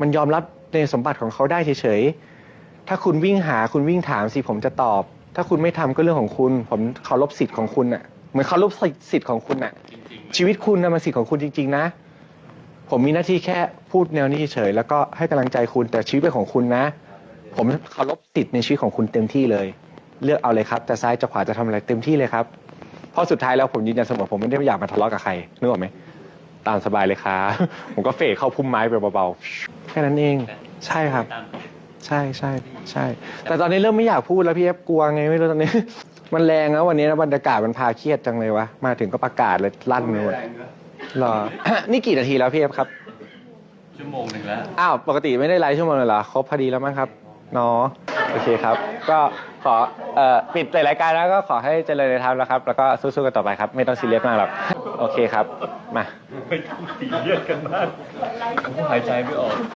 มันยอมรับในสมบัติของเขาได้เฉยๆ ถ้าคุณวิ่งหาคุณวิ่งถามสิผมจะตอบ ถ้าคุณไม่ทำก็เรื่องของคุณ ผมเคารพสิทธิ์ของคุณน่ะ เหมือนเคารพสิทธิ์ของคุณน่ะจริงๆชีวิตคุณนะมันสิทธิ์ของคุณจริง ๆ นะ ผมมีหน้าที่แค่พูดแนวนี้เฉยๆ แล้วก็ให้กำลังใจคุณ แต่ชีวิตเป็นของคุณนะ ผมเคารพสิทธิ์ในชีวิตของคุณเต็มที่เลย เลือกเอาเลยครับ จะซ้ายจะขวาจะทำอะไรเต็มที่เลยครับ เพราะสุดท้ายแล้วผมยืนยันเสมอผมไม่ได้อยากมาทะเลาะกับใครนึกออกไหม ตามสบายเลยครับผมก็เฟดเข้าพุ่มไม้ไปเบาๆแค่นั้นเอง ใช่ครับตามกฎใช่ใช่ใช่ แต่ตอนนี้เริ่มไม่อยากพูดแล้วพี่เอฟกลัวไงไม่รู้ตอนนี้ มันแรงนะวันนี้นะบรรยากาศมันพาเครียดจังเลยวะมาถึงก็ประกาศเลยลั่นเลยหมดหรอ นี่กี่นาทีแล้วพี่เอฟครับ ชั่วโมงหนึ่งแล้ว อ้าวปกติไม่ได้ไลฟ์ชั่วโมงเลยเหรอครบพอดีแล้วมั้งครับเนาะโอเคครับ ก็ขอเอ่อปิดรายการแล้วก็ขอให้เจริญในธรรมแล้วครับ แล้วก็สู้ๆกันต่อไปครับ ไม่ต้องซีเรียสมากหรอก โอเคครับ มาไม่ต้องสีเรียสกันมากผมหายใจไม่ออก